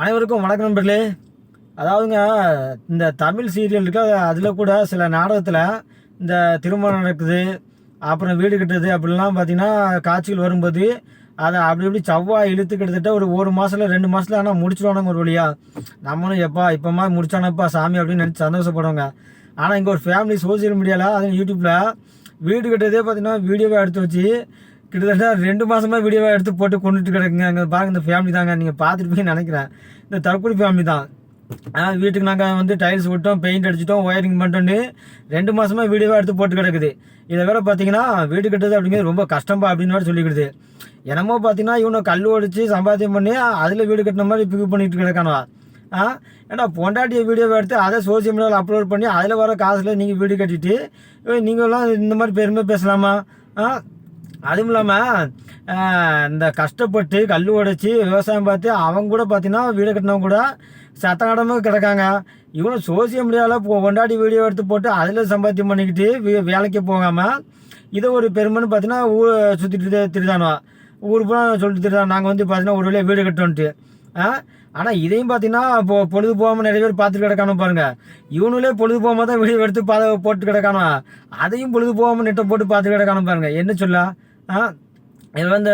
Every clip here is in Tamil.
அனைவருக்கும் வணக்கம் நண்பர்களே. அதாவதுங்க இந்த தமிழ் சீரியல் இருக்கு அதில் கூட சில நாடகத்தில் இந்த திருமணம் நடக்குது அப்புறம் வீடு கட்டுறது அப்படிலாம் பார்த்திங்கன்னா காட்சிகள் வரும்போது அதை அப்படி இப்படி செவ்வாய் இழுத்து கிட்டத்தட்ட ஒரு ஒரு மாதத்தில் ரெண்டு மாதத்தில் ஆனால் முடிச்சிடுவானுங்க ஒரு வழியாக நம்மளும் எப்பா இப்போமா முடிச்சானப்பா சாமி அப்படின்னு நினச்சி சந்தோஷப்படுவாங்க. ஆனால் இங்கே ஒரு ஃபேமிலி சோசியல் மீடியாவில் அதுவும் யூடியூப்பில் வீடு கட்டுறதே பார்த்தீங்கன்னா வீடியோவை எடுத்து வச்சு கிட்டத்தட்ட ரெண்டு மாதமாக வீடியோவாக எடுத்து போட்டு கொண்டுட்டு கிடக்குங்க. அங்கே பாருங்க இந்த ஃபேமிலி தாங்க. நீங்கள் பார்த்துட்டு போய் நினைக்கிறேன். இந்த தற்கொலை ஃபேமிலி தான். ஆனால் வீட்டுக்கு நாங்கள் வந்து டைல்ஸ் விட்டோம் பெயிண்ட் அடிச்சிட்டோம் ஒயரிங் பண்ணிட்டோன்னு ரெண்டு மாதமாக வீடியோவாக எடுத்து போட்டு கிடக்குது. இதை வேறு பார்த்தீங்கன்னா வீடு கட்டுறது அப்படிங்கிறது ரொம்ப கஷ்டம்பா அப்படின்னு வேறு சொல்லிக்கிடுது. என்னமோ பார்த்தீங்கன்னா இவனை கல் ஒடிச்சு சம்பாத்தியம் பண்ணி அதில் வீடு கட்டின மாதிரி பிக்கு பண்ணிட்டு கிடக்கானா ஆ ஏன்னா பொண்டாட்டிய வீடியோவை எடுத்து அதை சோசியல் மீடியாவில் அப்லோட் பண்ணி அதில் வர காசில் நீங்கள் வீடு கட்டிட்டு நீங்களாம் இந்த மாதிரி பெருமை பேசலாமா? ஆ அதுவும் இல்லாமல் இந்த கஷ்டப்பட்டு கல் உடைச்சி விவசாயம் பார்த்து அவங்க கூட பார்த்தீங்கன்னா வீடு கட்டினவங்க கூட சத்தங்கடமாக கிடக்காங்க. இவனும் சோசியல் மீடியாவில் கொண்டாடி வீடியோ எடுத்து போட்டு அதில் சம்பாத்தியம் பண்ணிக்கிட்டு வே- வேலைக்கு போகாமல் இதை ஒரு பெருமைன்னு பார்த்தீங்கன்னா ஊர் சுற்றிட்டு திருதானோ ஊர் பூரா சொல்லிட்டு திருதான் நாங்கள் வந்து பார்த்தீங்கன்னா ஒரு வழியாக வீடு கட்டோன்ட்டு ஆனால் இதையும் பார்த்தீங்கன்னா இப்போ பொழுது போகாமல் நிறைய பேர் பார்த்துட்டு கிடக்கானோ பாருங்கள் இவனுலே பொழுது போகாம தான் வீடியோ எடுத்து பா போட்டு கிடக்கானோ அதையும் பொழுது போகாமல் நெட்டை போட்டு பார்த்து கிடக்கானோ பாருங்கள் என்ன சொல்ல? இதில் வந்து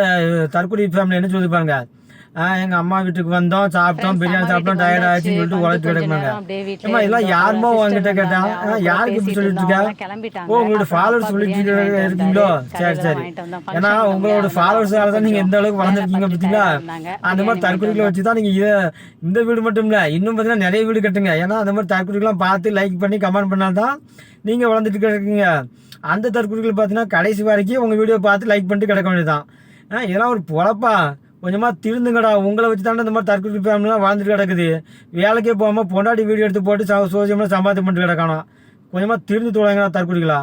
தற்கொலை ஃபேமிலி என்ன சொல்லி பாருங்க ஆ எங்கள் அம்மா வீட்டுக்கு வந்தோம் சாப்பிட்டோம் பிரியாணி சாப்பிட்டோம் டயர்ட் ஆயிடுச்சுன்னு சொல்லிட்டு உழைச்சு கிடக்குறாங்க. ஏம்மா இதெல்லாம் யாருமா உங்ககிட்ட கேட்டா? யாருக்கு இப்படி சொல்லிட்டு இருக்கா? ஓ உங்களோட ஃபாலோவர்ஸ் சொல்லிட்டு இருக்க- இருக்கீங்களோ சரி சரி ஏன்னா உங்களோட ஃபாலோவர்ஸால தான் நீங்க எந்த அளவுக்கு வளர்ந்துருக்கீங்க பார்த்தீங்களா? அந்த மாதிரி தற்கொலைகளை வச்சு தான் நீங்க இத இந்த வீடு மட்டும் இல்ல இன்னும் பார்த்தீங்கன்னா நிறைய வீடு கட்டுங்க. ஏன்னா அந்த மாதிரி தற்கொலைகள்லாம் பார்த்து லைக் பண்ணி கமெண்ட் பண்ணாதான் நீங்க வளர்ந்துட்டு இருக்கீங்க அந்த தற்கொலைகள் பார்த்தீங்கன்னா கடைசி வரைக்கும் உங்க வீடியோ பார்த்து லைக் பண்ணிட்டு கிடக்க வேண்டியதுதான். ஆ, இதெல்லாம் ஒரு பொழப்பா? கொஞ்சமாக திருந்துங்கடா. உங்களை வச்சு தானே இந்த மாதிரி தற்கொலை ஃபேமிலிலாம் வாழ்ந்துட்டு கிடக்குது. வேலைக்கே போகாமல் பொண்டாட்டி வீடியோ எடுத்து போட்டு சோசியமாக சம்பாதி பண்ணிட்டு கிடக்கானா. கொஞ்சமாக திருந்து தொலைங்கடா தற்கொலைகளா.